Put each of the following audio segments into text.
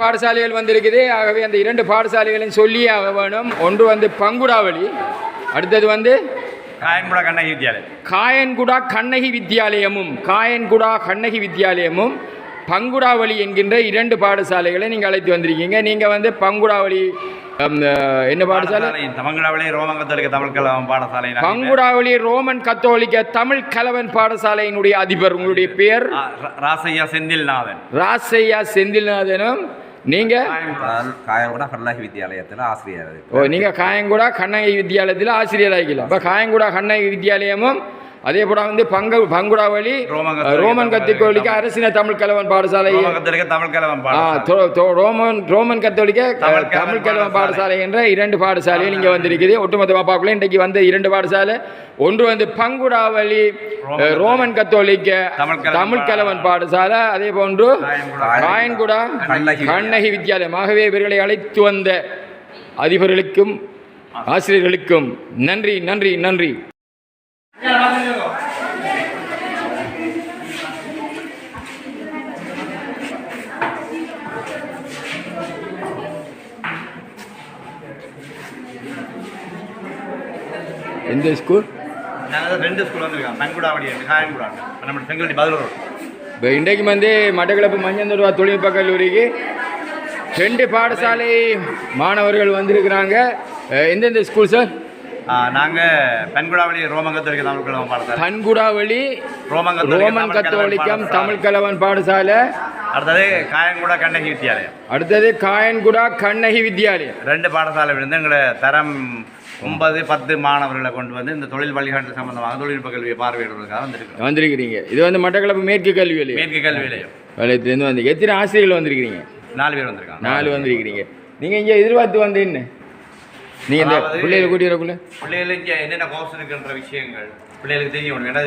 பாடசாலைகள் வந்திருக்குது. ஆகவே அந்த இரண்டு பாடசாலைகளையும் சொல்லியே ஆக வேணும். ஒன்று வந்து பங்குடாவளி அடுத்தது வந்து காயங்குடா கண்ணகி வித்யாலயம். காயன்குடா கண்ணகி வித்தியாலயமும் காயன்குடா கண்ணகி வித்தியாலயமும் பங்குடாவளி என்கின்ற இரண்டு பாடசாலைகளை நீங்கள் அழைத்து வந்திருக்கீங்க. நீங்கள் வந்து பங்குடாவளி என்ன பாடசாலை? தமிழ்கடாவிலே ரோமங்கத்தோலிக்க தமிழ் கலாம் பாடசாலை பங்குடாவளி ரோமன் கத்தோலிக்க தமிழ் கலவன் பாடசாலையினுடைய அதிபர். உங்களுடைய பெயர் ராசையா செந்தில்நாதன். ராசையா செந்தில்நாதனும் நீங்க நான் காயங்குடா கண்ணகி வித்தியாலயத்தில் ஆசிரியர். ஓ நீங்க காயங்குடா கண்ணகி வித்தியாலயத்தில் ஆசிரியர் ஆகிக்கலாம் இப்போ காயங்குடா கண்ணகி வித்தியாலயமும் அதே போல வந்து பங்கு பங்குடாவளி ரோமன் கத்தோலிக்க அரசின தமிழ் கலவன் பாடசாலை. தமிழ் ரோமன் ரோமன் கத்தோலிக்க தமிழ் கலவன் பாடசாலை. என்ற இரண்டு பாடசாலைகள் இங்கே வந்திருக்குது. ஒட்டுமொத்தமாக பார்க்கல இன்றைக்கு வந்த இரண்டு பாடசாலை. ஒன்று வந்து பங்குடாவளி ரோமன் கத்தோலிக்க தமிழ் கலவன் பாடசாலை. அதே போன்று காயன்குடா கண்ணகி வித்தியாலயம் ஆகவே இவர்களை அழைத்து வந்த அதிபர்களுக்கும் ஆசிரியர்களுக்கும் நன்றி நன்றி நன்றி. எந்த ஸ்கூல் ரெண்டு நம்ம செங்கல்டி இப்போ இன்றைக்கு வந்து மட்டக்களப்பு மஞ்சந்தருவா தொழில்நுட்ப கல்லூரிக்கு ரெண்டு பாடசாலை மாணவர்கள் வந்திருக்கிறாங்க. எந்தெந்த ஸ்கூல் சார் நாங்கள் பெண்குடாவளி ரோமங்கத்தோலிக்க தமிழ் கலாம் பாடசாலை. பன்குடாவளி ரோமன் கலவன் கத்தோலிக்கம். தமிழ் கலவன் பாடசாலை. அடுத்தது காயங்குடா கண்ணகி வித்தியாலயம் அடுத்தது காயன்குடா கண்ணகி வித்யாலயம். ரெண்டு பாடசாலை இருந்து எங்களோட தரம் ஒன்பது பத்து மாணவர்களை கொண்டு வந்து இந்த தொழில் வழிகாட்டு சம்பந்தமாக தொழில்நுட்ப கல்வியை பார்வையிடுவதற்காக வந்திருக்கிறோம். வந்திருக்கிறீங்க. இது வந்து மட்டக்களப்பு மேற்கு கல்வி நிலையம் மேற்கு கல்வி நிலையம் வலயத்துலேருந்து வந்து எத்தனை ஆசிரியர்கள் வந்திருக்கிறீங்க? நாலு பேர் வந்திருக்காங்க. நாலு வந்திருக்கிறீங்க. நீங்கள் இங்கே எதிர்பார்த்து வந்து என்ன? நீங்கள் இந்த பிள்ளைகளை கூட்டி வரக்குள்ள. பிள்ளைகளுக்கு என்னென்ன கோர்ஸ் இருக்குன்ற விஷயங்கள் பிள்ளைகளுக்கு தெரியணும் ஏன்னா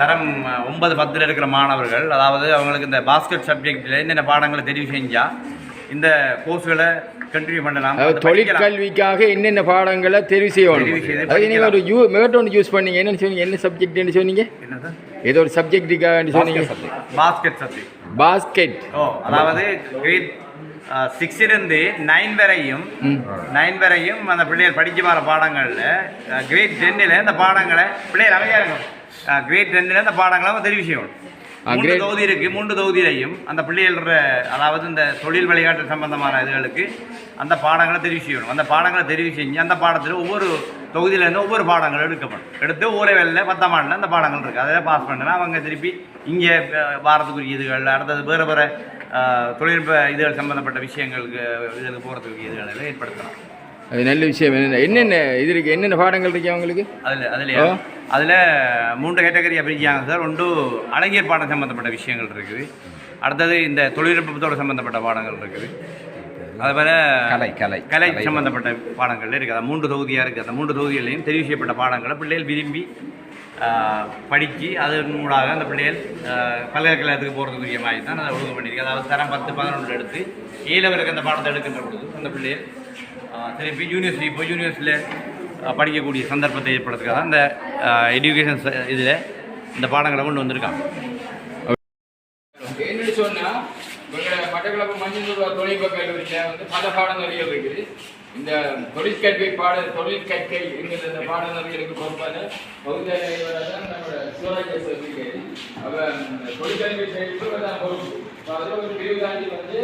தரம் ஒன்பது பத்தில் இருக்கிற மாணவர்கள். அதாவது அவங்களுக்கு இந்த பாஸ்கெட் சப்ஜெக்டில் என்னென்ன பாடங்களை தெரிவு செஞ்சால் இந்த கோர்ஸ்களை கண்டினியூ பண்ணலாம். தொழிற்கல்விக்காக என்னென்ன பாடங்களை தெரிவு செய்யணும். அது நீங்கள் ஒரு யூ ஒன்று யூஸ் பண்ணீங்க. என்னன்னு சொன்னீங்க? என்ன சப்ஜெக்ட்னு சொன்னீங்க? ஏதோ ஒரு சப்ஜெக்ட்டுக்காக சொன்னீங்க. பாஸ்கெட் சப்ஜெக்ட் பாஸ்கெட் ஓ அதாவது கிரேட் சிக்ஸ்லேருந்து நைன் வரையும் நைன் வரையும் அந்த பிள்ளைகள் படிக்க வர பாடங்களில் கிரேட் டென்னில் இந்த பாடங்களை பிள்ளைகள் அமைதியாக இருக்கும் கிரேட் டென்னில் இந்த பாடங்களை அவங்க தெரிவு செய்யணும். மூன்று தொகுதி இருக்கு மூன்று தொகுதியிலையும் அந்த பிள்ளைகள அதாவது இந்த தொழில் வழிகாட்டு சம்பந்தமான இதுகளுக்கு அந்த பாடங்களை தெரிவு செய்யணும். அந்த பாடங்களை தெரிவு செஞ்சு அந்த பாடத்தில் ஒவ்வொரு தொகுதியிலேருந்து ஒவ்வொரு பாடங்கள் எடுக்கப்படும். எடுத்து ஒரே வேலையில் பத்தாம் ஆண்டில் அந்த பாடங்கள் இருக்குது அதில் பாஸ் பண்ணினா அவங்க திருப்பி இங்கே வாரத்துக்குரிய இதுகள் அடுத்தது வேறு வேறு தொழில்நுட்ப இதுகள் சம்பந்தப்பட்ட விஷயங்களுக்கு இதுக்கு போகிறதுக்கு இதுகளை ஏற்படுத்தலாம். அது நல்ல விஷயம். என்னென்ன என்னென்ன இது இருக்கு? என்னென்ன பாடங்கள் இருக்கு அவங்களுக்கு? அதில் அதுலையா. அதில் மூன்று கேட்டகரியாக பிரிஞ்சாங்க சார். ஒன்று அழகியல் பாடம் சம்மந்தப்பட்ட விஷயங்கள் இருக்குது. அடுத்தது இந்த தொழில்நுட்பத்தோடு சம்மந்தப்பட்ட பாடங்கள் இருக்குது. அதுபோல் கலை கலை. கலை சம்பந்தப்பட்ட பாடங்கள் இருக்குது. அது மூன்று தொகுதியாக இருக்குது. அந்த மூன்று தொகுதிகளையும் தெரிவு செய்யப்பட்ட பாடங்களை பிள்ளைகள் விரும்பி படித்து அதன் மூடாக அந்த பிள்ளைகள் பல்கலைக்கழகத்துக்கு போகிறதுக்குரிய மாதிரி தான் அதை ஒழுங்கு பண்ணியிருக்கு. அதாவது தரம் பத்து பதினொன்று எடுத்து ஏழவருக்கு அந்த பாடத்தை எடுக்கின்ற பொழுது அந்த பிள்ளைகள் திருப்பி யூனிவர்சிட்டி இப்போ யூனிவர்சிட்டியில் படிக்கக்கூடிய சந்தர்ப்பத்தை ஏற்படுத்துக்காக அந்த எஜுகேஷன் இதில் இந்த பாடங்களை கொண்டு வந்திருக்காங்க. என்னன்னு சொன்னா மட்டக்களப்பு மஞ்சள் தொழில்நுட்ப கல்லூரியில் வந்து பல பாடங்கள் இருக்குது. இந்த தொழிற்கல்வி பாடல் தொழிற்கற்கை என்கிற இந்த பாடநெறிகளுக்கு பொறுப்பான பகுதியாக தான் நம்மளோட சிவராஜ் இருக்காரு அவர் தொழிற்கல்வி செயலுக்கு தான் பொறுப்பு அப்ப ஒரு பிரிவு தாண்டி வந்து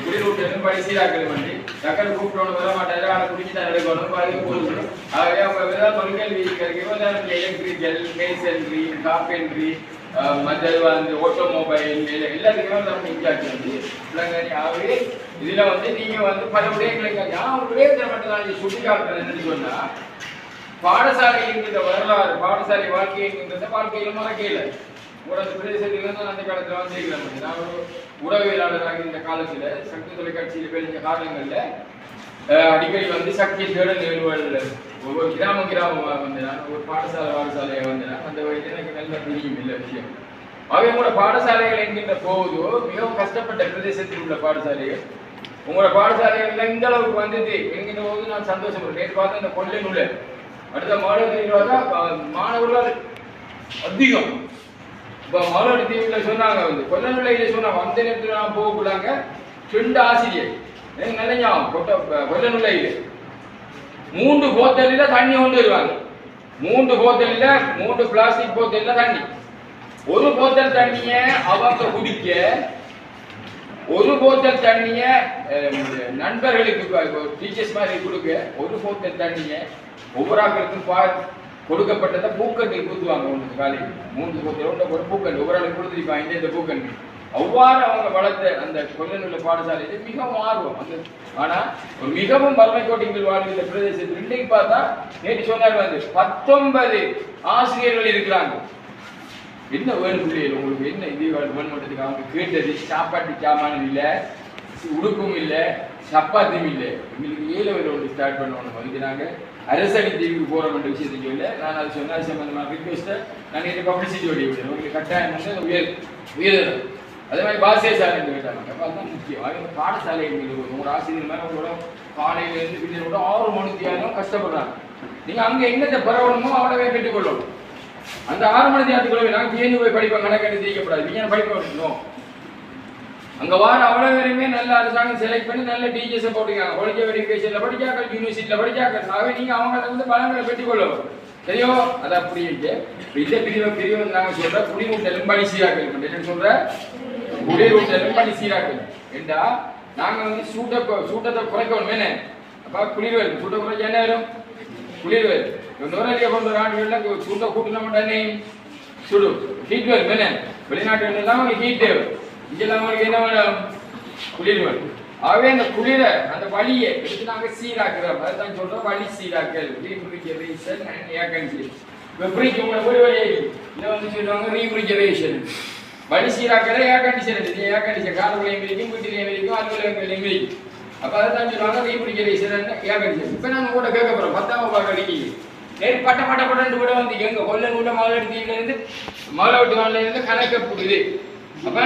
குடிநூட்டு படி சீராக்கள் பண்ணி டக்கர் கூப்பிட்டோன்னு வர மாட்டாரு அதை குடிச்சு தான் எடுக்கணும் பாருங்க போதும் ஆகவே அவங்க வேற தொழிற்கல்வி இருக்கிறது எலக்ட்ரிக்கல் மேசன்ட்ரி கார்பென்ட்ரி மற்றது வந்து ஆட்டோமொபைல் எல்லாத்துக்குமே வந்து நம்ம இன்சார்ஜ் வந்து பிள்ளைங்க ஆகவே இதில் வந்து நீங்கள் வந்து பல விடயங்களை நான் ஒரு விடயத்தை மட்டும் தான் சுட்டி காட்டுறதுன்னு சொன்னால் பாடசாலை என்கின்ற வரலாறு பாடசாலை வாழ்க்கை என்கின்றத வாழ்க்கையில் மறக்கையில ஒரு பிரதேசத்திலிருந்து அந்த காலத்தில் வந்திருக்கிறேன் நான் ஒரு உறவியலாளராக இந்த காலத்தில் சக்தி தொலைக்காட்சியில் வெளிஞ்ச காலங்களில் அடிக்கடி வந்து சக்தி தேட நிகழ்வுகள் ஒவ்வொரு கிராம கிராமமாக வந்தனா ஒவ்வொரு ஒரு பாடசாலை பாடசாலையாக வந்தனா அந்த வயதில் எனக்கு நல்ல தெரியும் இல்லை விஷயம். ஆகவே உங்களோட பாடசாலைகள் என்கின்ற போகுதோ மிகவும் கஷ்டப்பட்ட பிரதேசத்தில் உள்ள பாடசாலைகள் உங்களோட பாடசாலைகள் இந்த அளவுக்கு வந்தது என்கின்ற போது நான் சந்தோஷப்படுறேன் நேற்று பார்த்து இந்த கொள்ளை நூலை அடுத்த மாணவர்கள் மாணவர்கள் அதிகம். இப்போ மாணவர் தீவில் சொன்னாங்க வந்து கொல்லநிலையில சொன்னாங்க? அந்த நேரத்தில் நான் போகக்கூடாங்க ரெண்டு ஆசிரியர். எனக்கு நல்ல ஞாபகம் கொட்ட கொல்லநிலையில மூன்று போத்தலில் தண்ணி கொண்டு வருவாங்க. மூன்று போத்தலில் மூன்று பிளாஸ்டிக் போத்தலில் தண்ணி. ஒரு போத்தல் தண்ணியை அவங்க குடிக்க ஒரு போத்தல் தண்ணியை நண்பர்களுக்கு டீச்சர்ஸ் மாதிரி கொடுக்க ஒரு போத்தல் தண்ணியை ஒவ்வொரு ஆக்களுக்கும் பா கொடுக்கப்பட்டதை பூக்கண்ணி ஊற்றுவாங்க ஒன்று காலையில். மூன்று போத்தல் ஒன்று ஒரு பூக்கண்ணி ஒவ்வொரு ஆளுக்கு கொடுத்துருப்பாங்க இந்த பூக்கண்ணி அவ்வாறு அவங்க வளர்த்த அந்த கொல்லநுள்ள பாடசாலையில் மிகவும் ஆர்வம். அந்த ஆனா ஒரு மிகவும் வறுமை கோட்டிகள் பிரதேசத்தில் இன்றைக்கு பார்த்தா நேற்று சொன்னார் வந்து பத்தொன்பது ஆசிரியர்கள் இருக்கிறாங்க. என்ன வேணும் பிள்ளைகள் உங்களுக்கு என்ன இது வேணும் அவங்க கேட்டது சாப்பாட்டு சாமானும் இல்லை உடுப்பும் இல்லை சப்பாத்தியும் இல்லை. எங்களுக்கு ஏழு வேலை ஒன்று ஸ்டார்ட் பண்ணணும் அதுக்கு நாங்கள் அரசடி தீவுக்கு போகிறோம்ன்ற விஷயத்தை சொல்ல நான் அது சொன்னால் சம்பந்தமாக ரிக்வெஸ்ட்டை நான் நேற்று பப்ளிசிட்டி ஓடி விடுறேன். உங்களுக்கு கட்டாயம் வந்து உயர் உயர்தரம். அதே மாதிரி பாசிய சாலை கேட்டாங்க அப்போ அதுதான் முக்கியம். அவங்க பாடசாலை எங்களுக்கு உங்களோட ஆசிரியர் மேலே உங்களோட காலையிலேருந்து பின்னர் கூட ஆறு மணிக்கு ஆகும் கஷ்டப்படுறாங்க. நீங்கள் அங்கே என்னத்தை பரவணுமோ அவ்வளவே பெற்றுக்கொள்ளணும். அந்த ஆறு மணி நேரத்துக்குள்ளே நாங்கள் தேர்ந்து போய் படிப்போம் கணக்கெடுத்து ஜெயிக்கப்படாது நீங்கள் படிக்க வரணும் அங்கே வார அவ்வளோ பேருமே நல்ல அரசாங்கம் செலக்ட் பண்ணி நல்ல டீச்சர்ஸை போட்டுக்காங்க ஒழிக்க வெரிஃபிகேஷனில் படிச்சாக்கள் யூனிவர்சிட்டியில் படிச்சாக்கள் ஆகவே நீங்கள் அவங்கள வந்து பழங்களை பெற்றுக்கொள்ளவும் சரியோ? அது அப்படி இருக்கு இந்த பிரிவை பிரிவு நாங்கள் சொல்கிற குடிமூட்டலும் பணி சொல்கிற என்ன சொல்ற குடிமூட்டலும் பணி சீராக்கல் என்றா நாங்க வந்து சூட்ட சூட்டத்தை குறைக்கணும் என்ன அப்ப குளிர் வரும் சூட்ட குறைக்க என்ன வரும்? குளிர் வருது நுரலிய கொண்டு நாடுகள்ல சூட்ட கூட்டின உடனே சுடு. ஹீட் வரும் என்ன வெளிநாட்டுல உங்களுக்கு ஹீட் தேவை. இங்கெல்லாம் உங்களுக்கு என்ன வேணும்? குளிர் வரும் ஆகவே அந்த குளிர அந்த வழியை எடுத்து நாங்க சீராக்குறோம். அதுதான் சொல்றோம் வழி சீராக்கல். ரீஃப்ரிஜரேஷன் அண்ட் ஏர் கண்டிஷன் உங்களை ஒரு வழியை இதை வந்து சொல்லுவாங்க ரீஃப்ரிஜரேஷன் வழி சீராக்கலை ஏர் கண்டிஷன் இருக்குது. ஏர் கண்டிஷன் காலங்களையும் இருக்கும் வீட்டிலையும் இருக்கும் அலுவலகங்களையும் அப்போ அதை தான் சொல்லுவாங்க ரீஃப்ரிஜரேஷன் ஏர் கண்டிஷன் இப்போ நான் கூட கேட்க போகிறோம் பத்தாம் பாக்கடிக்கு நேர் பட்ட பட்ட பட்டன்னு கூட வந்து எங்க? கொல்ல கூட மகளடியில இருந்து மகளவட்டி இருந்து கணக்க போடுது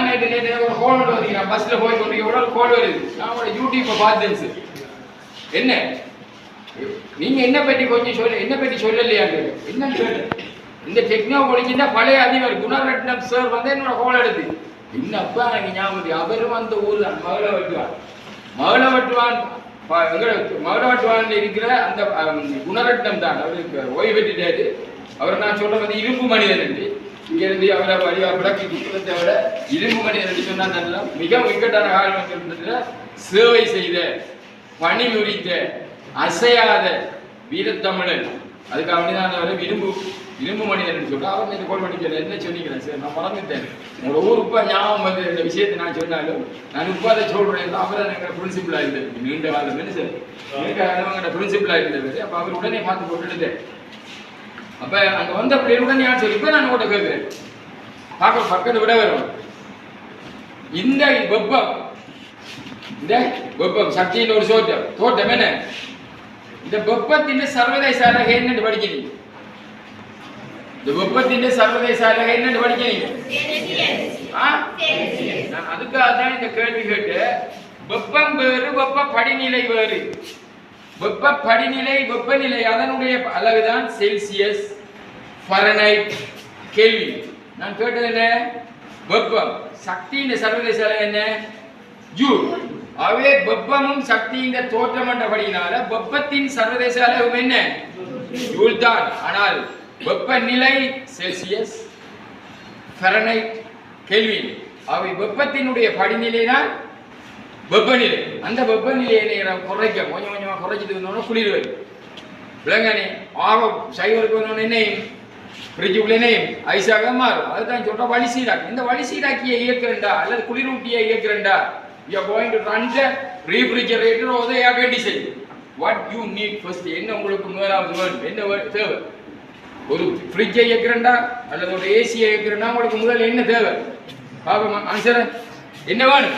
நேற்று நேற்று ஒரு கோல் வருது. நான் பஸ்ஸில் போய் கொண்டு எவ்வளவு கோல் வருது. நான் உங்களோட யூடியூப்பை பார்த்தேன் சார் என்ன? நீங்கள் என்ன பற்றி கொஞ்சம் சொல்ல என்ன பற்றி சொல்லலையாங்க என்னன்னு சொல்லு இந்த டெக்னோ தான் பழைய அதிபர் குணரட்னம் சார் வந்து என்னோட கோல் எடுத்து என்னப்பா எனக்கு ஞாபகம் அவரும் அந்த ஊர் தான் மகள வெட்டுவான் மகள வெட்டுவான் மகள வெட்டுவான் இருக்கிற அந்த குணரட்னம் தான் அவருக்கு ஓய்வு பெற்றுட்டாரு அவர் நான் சொல்ற வந்து இரும்பு மனிதன் என்று. இங்கிருந்து அவரை வழியா விளக்கி குற்றத்தை விட இரும்பு மனிதன் என்று சொன்னால் நல்லா மிக இக்கட்டான காலம் சொல்றதுல சேவை செய்த பணிபுரித்த அசையாத வீரத்தமிழன். அதுக்கு அப்படிதான் நான் அவரை இரும்பு இரும்பு மனிதன் சொல்றேன் அவர் எனக்கு கோல் பண்ணி சொல்ல என்ன சொன்னீங்க சார்? நான் மறந்துட்டேன். உங்களோட ஊர் ஞாபகம் வந்து இந்த விஷயத்தை நான் சொன்னாலும் நான் உப்பா அதை சொல்றேன். அவர் எங்க பிரின்சிபலா இருந்தது நீண்ட காலம் என்ன சார்? நீண்ட காலம் பிரின்சிபலா இருந்தவர் அப்ப அவர் உடனே பார்த்து போட்டுட்டேன் அப்ப அங்க வந்த பிள்ளைய உடனே ஆன்சர் இப்ப நான் உங்கள்கிட்ட கேட்கிறேன். பார்க்க பக்கத்து விட வரும் இந்த வெப்பம் இந்த வெப்பம் சக்தியின் ஒரு சோட்டம் தோட்டம் என்ன? இந்த வெப்பத்தின் சர்வதேச அழகை என்னென்று படிக்கிறீங்க? இந்த வெப்பத்தின் சர்வதேச அழகை என்னன்னு படிக்கிறீங்க அதுக்காக தான் இந்த கேள்வி கேட்டு வெப்பம் வேறு வெப்ப படிநிலை வேறு. வெப்ப படிநிலை வெப்பநிலை அதனுடைய அளவுதான் செல்சியஸ் ஃபரனைட் கெல்வி நான் கேட்டது என்ன? வெப்பம். சக்தியின் சர்வதேச அளவு என்ன? ஜூல். ஆகவே வெப்பமும் சக்தியின் தோற்றம் என்றபடினால வெப்பத்தின் சர்வதேச அளவு என்ன? ஜூல் தான் ஆனால் வெப்பநிலை செல்சியஸ் ஃபரனைட் கெல்வின் அவை வெப்பத்தினுடைய படிநிலைனால் வெப்பநிலை. அந்த வெப்பநிலையை குறைக்க கொஞ்சம் கொஞ்சமாக குறைச்சிட்டு வந்தோம்னா குளிர் வரும். விலங்கனே ஆக சைவருக்கு வந்தோடனே என்னையும் ஃப்ரிட்ஜுக்குள்ள என்னையும் ஐஸாக மாறும். அதுதான் சொல்ற வழி சீராக்கி இந்த வழி சீராக்கியை இயக்கிறண்டா அல்லது குளிரூட்டியை இயக்கிறண்டா you are going to run the refrigerator or the air condition what you need first என்ன உங்களுக்கு முதலாவது வேணும்? என்ன தேவை? ஒரு ஃப்ரிட்ஜை இயக்குறேன்டா அல்லது ஒரு ஏசியை இயக்குறேன்னா உங்களுக்கு முதல்ல என்ன தேவை? பாப்போமா ஆன்சர் என்ன வேணும்?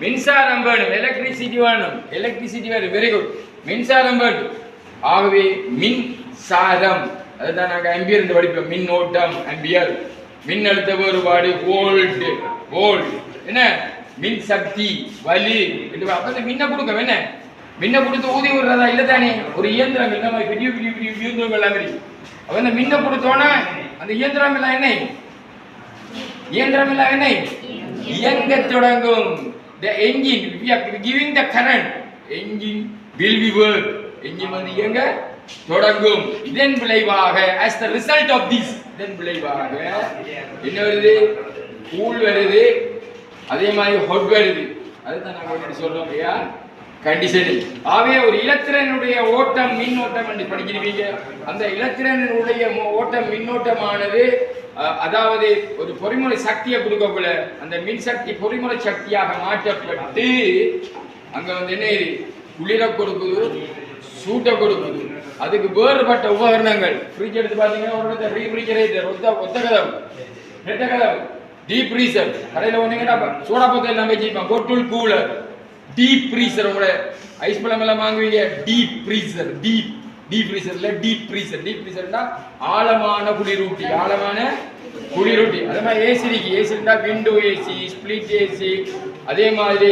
மின்சாரம் வேணும் எலக்ட்ரிசிட்டி வேணும். எலக்ட்ரிசிட்டி வேணும் வெரி குட் மின்சாரம் வேணும். ஆகவே மின்சாரம். அதுதான் நாங்கள் அம்பியர் என்று படிப்போம். மின் ஓட்டம் அம்பியர் மின்னழுத்த வேறுபாடு வோல்ட் வோல்ட் என்ன? மின் சக்தி வலி. என்று மின்ன கொடுக்க என்ன? மின்ன கொடுத்து ஊதி விடுறதா? இல்லை தானே ஒரு இயந்திரம் இல்லை. மாதிரி பெரிய பெரிய பெரிய இயந்திரங்கள் எல்லாம் இருக்கு இந்த மின்ன கொடுத்தோன்னா அந்த இயந்திரம் எல்லாம் என்ன? இயந்திரம் எல்லாம் என்ன? இயங்க தொடங்கும். The engine we are giving the current. Engine will be work. Engine வந்து இயங்க தொடங்கும். இதன் விளைவாக as the result of this இதன் விளைவாக என்ன வருது? கூல் வருது. அதே மாதிரி ஹொட் வருது. அதுதான் நாங்கள் சொல்றோம் ஐயா கண்டிஷனில் ஆகவே ஒரு இலத்திரனுடைய ஓட்டம் மின்னோட்டம் என்று படிக்கிறீங்க அந்த இலத்திரனுடைய ஓட்டம் மின்னோட்டமானது அதாவது ஒரு பொறிமுறை சக்தியை கொடுக்கக்குள்ள அந்த மின்சக்தி பொறிமுறை சக்தியாக மாற்றப்பட்டு அங்க வந்து என்ன குளிர கொடுக்குது சூட்டை கொடுக்குது. அதுக்கு வேறுபட்ட உபகரணங்கள். ஃப்ரிட்ஜ் எடுத்து பார்த்தீங்கன்னா ஒரு இடத்துல ரீஃப்ரிஜரேட்டர் ஒத்த ஒத்த கதவு. ரெட்ட கதவு. டீப் ஃப்ரீசர் கடையில் ஒன்றுங்கன்னா சோடா பக்கம் எல்லாம் வச்சுருப்பான் பொட்டுள் கூலர் டீப் ஃப்ரீசர் உங்களோட ஐஸ் பழம் எல்லாம் வாங்குவீங்க. டீப் ஃப்ரீசர் டீப் டீப் ஃப்ரீசர்ல டீப் ஃப்ரீசர் டீப் ஃப்ரீசர்னா ஆழமான குளிரூட்டி ஆழமான குளிரூட்டி. அதே மாதிரி ஏசி இருக்கு ஏசி இருந்தா விண்டோ ஏசி ஸ்பிளிட் ஏசி அதே மாதிரி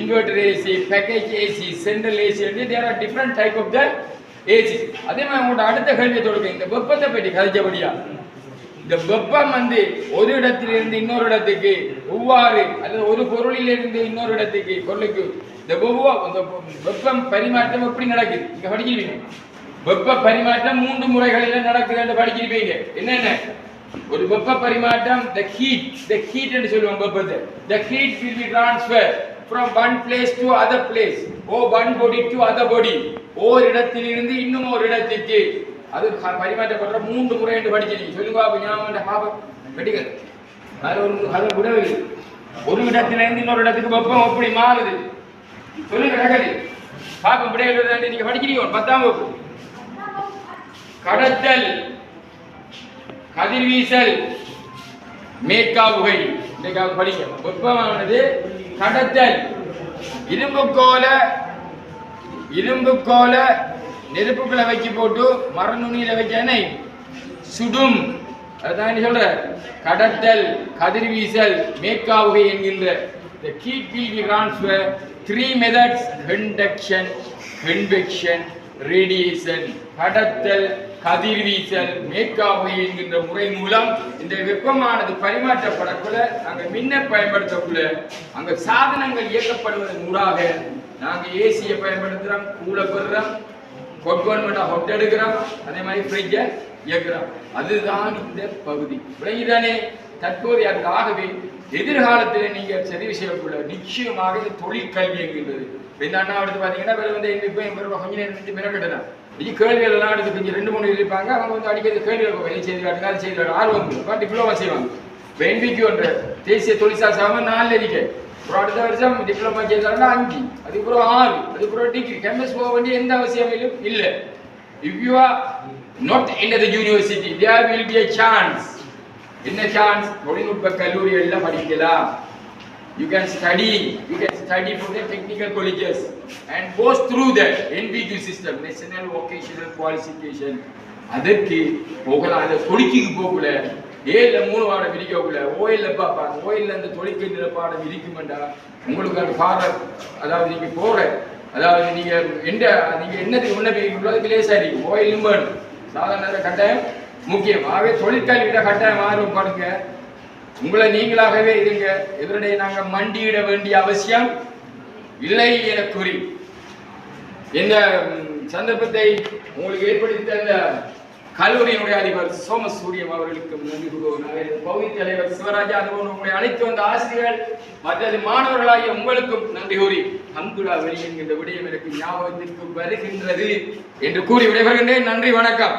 inverter AC package AC central AC there are different type of the AC அதே மாதிரி உங்களோட அடுத்த கேள்வியை தொடங்க இந்த வெப்பத்தை பற்றி கதைச்சபடியா? இந்த வெப்பம் வந்து ஒரு இடத்திலிருந்து இன்னொரு இடத்துக்கு ஒவ்வாறு அல்லது ஒரு பொருளிலிருந்து இன்னொரு இடத்துக்கு பொருளுக்கு இந்த இந்த வெப்பம் பரிமாற்றம் எப்படி நடக்குது? இங்க படிக்கிறீங்க வெப்ப பரிமாற்றம் மூன்று முறைகளில் நடக்குது என்று படிக்கிறீங்க என்னென்ன ஒரு வெப்ப பரிமாற்றம் த ஹீட் த ஹீட் என்று சொல்லுவோம் வெப்பத்தை. The heat will be transfer from one place to other place or one body to other body. ஓர் இடத்திலிருந்து இன்னும் ஒரு இடத்துக்கு அது ப- பரிமாற்றப்படுற மூன்று முறை என்று படிக்கிறீங்க சொல்லுங்க அப்ப ஞாபகம் பாபம். வெட்டிகள். அது ஒரு அது விடவில்லை ஒரு இடத்திலிருந்து இன்னொரு இடத்துக்கு வெப்பம் எப்படி மாறுது. சொல்லுங்க ரகதி பாப்பம் விடைகள் நீங்க படிக்கிறீங்க ஒரு பத்தாம் வகுப்பு. கடத்தல் கதிர்வீசல் மேற்காவுகை இன்றைக்காவது படிக்க வெப்பமானது கடத்தல். இரும்பு கோல இரும்பு கோல நெருப்புக்குள்ள வச்சு போட்டு மரநுனியில வச்சேனே சுடும். அதுதான் என்ன சொல்ற. கடத்தல் கதிர்வீசல் மேற்காவுகை என்கின்ற the heat will be three methods conduction convection radiation கடத்தல் கதிர்வீசல் மேற்காவுகை என்கின்ற முறை மூலம் இந்த வெப்பமானது பரிமாற்றப்படக்குள்ள நாங்கள் மின்ன பயன்படுத்தக்குள்ள அங்க சாதனங்கள் இயக்கப்படுவதன் ஊடாக நாங்கள் ஏசியை பயன்படுத்துறோம் கூல பெறுறோம் கொட்கோன்மெண்ட் ஹொட் எடுக்கிறோம் அதே மாதிரி ஃப்ரிட்ஜை இயக்குறோம் அதுதான் இந்த பகுதி. விளங்கிதானே தற்போது அதுக்கு ஆகவே எதிர்காலத்தில் நீங்கள் தெரிவு செய்யக்கூட நிச்சயமாக இது தொழில் கல்வி என்கின்றது. இந்த அண்ணா எடுத்து பார்த்தீங்கன்னா வேறு வந்து இப்போ இவர் கொஞ்ச நேரம் நின்று மெனக்கெட்டதான் இது கேள்விகள் எல்லாம் எடுத்து கொஞ்சம் ரெண்டு மூணு இருப்பாங்க. அவங்க வந்து அடிக்கிறது கேள்விகள் வெளியே செய்து காட்டுங்க அது செய்து ஆர்வம் டிப்ளமா செய்வாங்க. இப்போ என்பிக்யூன்ற தேசிய தொழிற்சாலை சாம நாலு அறிக்கை அப்புறம் அடுத்த வருஷம் டிப்ளமா செய்தாங்கன்னா அஞ்சு அதுக்கப்புறம் ஆறு அதுக்கப்புறம் டிகிரி கேம்பஸ் போக வேண்டிய எந்த அவசியமும் இல்லை. If you are not in the university there will be a chance என்ன சான்ஸ் தொழில்நுட்ப கல்லூரிகளில் படிக்கலாம். You can study you can study for the technical colleges and goes through the NVQ system national vocational qualification அதற்கு போகலாம். அதை தொழிற்சிக்கு போகல ஏல மூணு பாடம் விரிக்கக்குள்ள ஓயில்ல பார்ப்பாங்க ஓயில்ல அந்த தொழிற்கின்ற பாடம் விரிக்குமெண்டா உங்களுக்கு அந்த பாடம் அதாவது நீங்க போற அதாவது நீங்க எந்த நீங்க என்னது முன்ன பிரிக்கக்கூடாது அதுக்கு லேசா இருக்கும் ஓயிலும் வேணும். சாதாரண கட்டாயம் முக்கியம். ஆகவே தொழிற்கல்வியில கட்டாயம் ஆர்வம் பாருங்க. உங்களை நீங்களாகவே இருங்க. இதனுடைய நாங்கள் மண்டியிட வேண்டிய அவசியம் இல்லை என கூறி. இந்த சந்தர்ப்பத்தை உங்களுக்கு ஏற்படுத்தி தந்த கல்லூரியினுடைய அதிபர் சோம சூரியம் அவர்களுக்கு நன்றி பகுதி தலைவர் சிவராஜா அதுபோல் உங்களை அழைத்து வந்த ஆசிரியர்கள் மற்றது மாணவர்களாகிய உங்களுக்கும் நன்றி கூறி அங்குலா வெளி என்கின்ற விடயம் எனக்கு ஞாபகத்திற்கு வருகின்றது என்று கூறி விடைபெறுகின்றேன். நன்றி வணக்கம்.